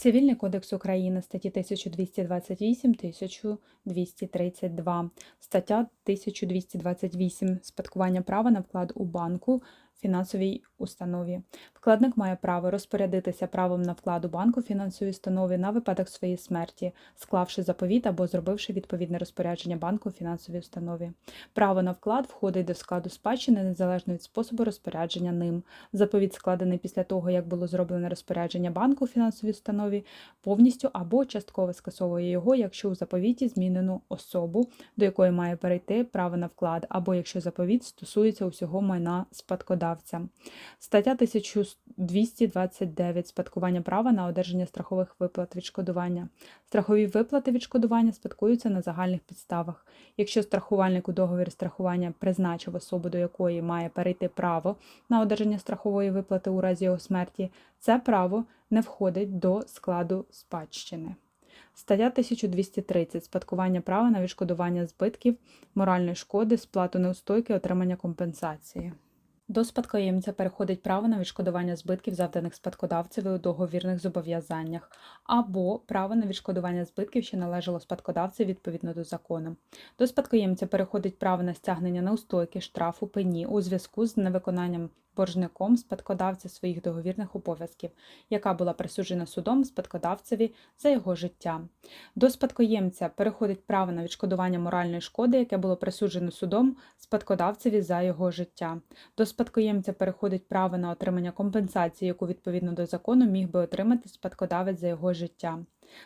Цивільний кодекс України, статті 1228, 1232, стаття 1228 спадкування права на вклад у банку фінансовій установі. Вкладник має право розпорядитися правом на вклад у банку фінансовій установі на випадок своєї смерті, склавши заповіт або зробивши відповідне розпорядження банку фінансовій установі. Право на вклад входить до складу спадщини незалежно від способу розпорядження ним. Заповіт складений після того, як було зроблене розпорядження банку фінансовій установі, повністю або частково скасовує його, якщо у заповіті змінену особу, до якої має перейти право на вклад, або якщо заповіт стосується усього майна спадкодавця. Стаття 1229 спадкування права на одержання страхових виплат відшкодування. Страхові виплати відшкодування спадкуються на загальних підставах. Якщо страхувальник у договорі страхування призначив особу, до якої має перейти право на одержання страхової виплати у разі його смерті, це право не входить до складу спадщини. Стаття 1230 спадкування права на відшкодування збитків, моральної шкоди, сплату неустойки, отримання компенсації. До спадкоємця переходить право на відшкодування збитків, завданих спадкодавцеві у договірних зобов'язаннях, або право на відшкодування збитків, що належало спадкодавцю відповідно до закону. До спадкоємця переходить право на стягнення неустойки, штрафу, пені у зв'язку з невиконанням боржником спадкодавця своїх договірних обов'язків, яка була присуджена судом спадкодавцеві за його життя. До спадкоємця переходить право на відшкодування моральної шкоди, яке було присуджено судом спадкодавцеві за його життя. До спадкоємця переходить право на отримання компенсації, яку відповідно до закону міг би отримати спадкодавець за його життя.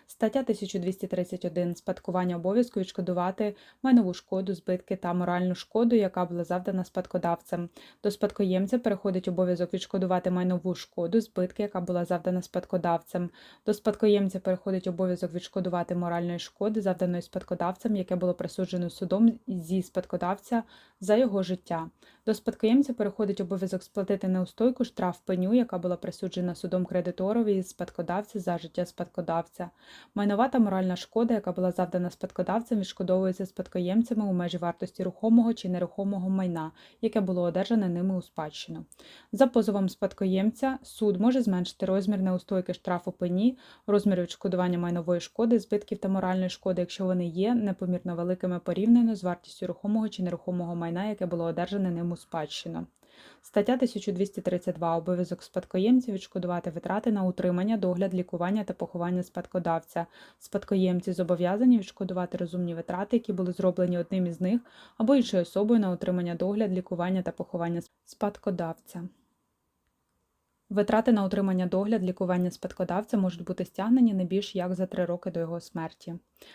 Стаття 1231 спадкування обов'язку відшкодувати майнову шкоду, збитки та моральну шкоду, яка була завдана спадкодавцем. До спадкоємця переходить обов'язок відшкодувати майнову шкоду, збитки, яка була завдана спадкодавцем. До спадкоємця переходить обов'язок відшкодувати моральної шкоди, завданої спадкодавцем, яке було присуджено судом зі спадкодавця за його життя. До спадкоємця переходить обов'язок сплатити неустойку штраф пеню, яка була присуджена судом кредиторові із спадкодавця за життя спадкодавця. Майнова та моральна шкода, яка була завдана спадкодавцем, відшкодовується спадкоємцями у межі вартості рухомого чи нерухомого майна, яке було одержане ними у спадщину. За позовом спадкоємця суд може зменшити розмір неустойки штрафу пені, розмір відшкодування майнової шкоди, збитків та моральної шкоди, якщо вони є непомірно великими порівняно з вартістю рухомого чи нерухомого майна, яке було одержане ним у спадщину. Стаття 1232. Обов'язок спадкоємців відшкодувати витрати на утримання, догляд, лікування та поховання спадкодавця. Спадкоємці зобов'язані відшкодувати розумні витрати, які були зроблені одним із них або іншою особою на утримання, догляд, лікування та поховання спадкодавця. Витрати на утримання догляд, лікування спадкодавця можуть бути стягнені не більш як за три роки до його смерті.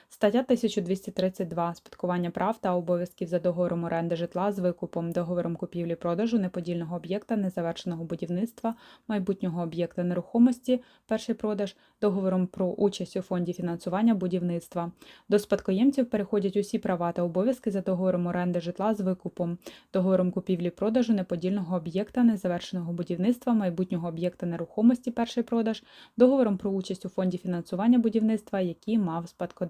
Стаття 1232. Спадкування прав та обов'язків за договором оренди житла з викупом, договором купівлі-продажу неподільного об'єкта, незавершеного будівництва, майбутнього об'єкта нерухомості, перший продаж, договором про участь у фонді фінансування будівництва. До спадкоємців переходять усі права та обов'язки за договором оренди житла з викупом, договором купівлі-продажу неподільного об'єкта, незавершеного будівництва, майбутнього об'єкта нерухомості, перший продаж, договором про участь у фонді фінансування будівництва, який мав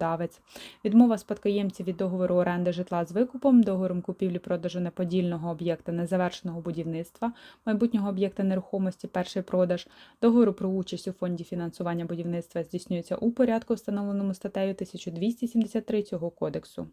спадкодавець. Відмова спадкоємців від договору оренди житла з викупом, договором купівлі-продажу неподільного об'єкта незавершеного будівництва, майбутнього об'єкта нерухомості, перший продаж, договору про участь у фонді фінансування будівництва здійснюється у порядку, встановленому статтею 1273 цього кодексу.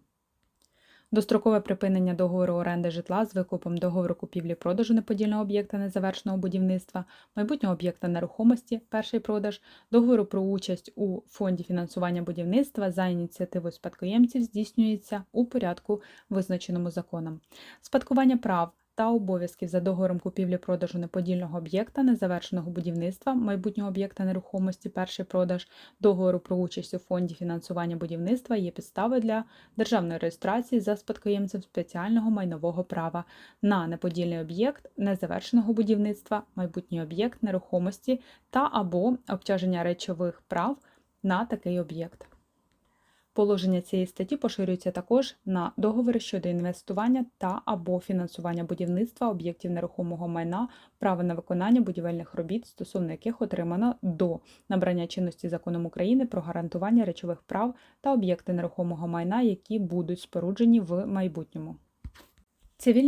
Дострокове припинення договору оренди житла з викупом договору купівлі-продажу неподільного об'єкта незавершеного будівництва, майбутнього об'єкта нерухомості, перший продаж, договору про участь у фонді фінансування будівництва за ініціативою спадкоємців здійснюється у порядку, визначеному законом. Спадкування прав та обов'язків за договором купівлі-продажу неподільного об'єкта, незавершеного будівництва, майбутнього об'єкта нерухомості, перший продаж, договору про участь у фонді фінансування будівництва є підстави для державної реєстрації за спадкоємцем спеціального майнового права на неподільний об'єкт незавершеного будівництва, майбутній об'єкт нерухомості та або обтяження речових прав на такий об'єкт. Положення цієї статті поширюється також на договори щодо інвестування та або фінансування будівництва об'єктів нерухомого майна, право на виконання будівельних робіт, стосовно яких отримано до набрання чинності законом України про гарантування речових прав та об'єкти нерухомого майна, які будуть споруджені в майбутньому. Цивільний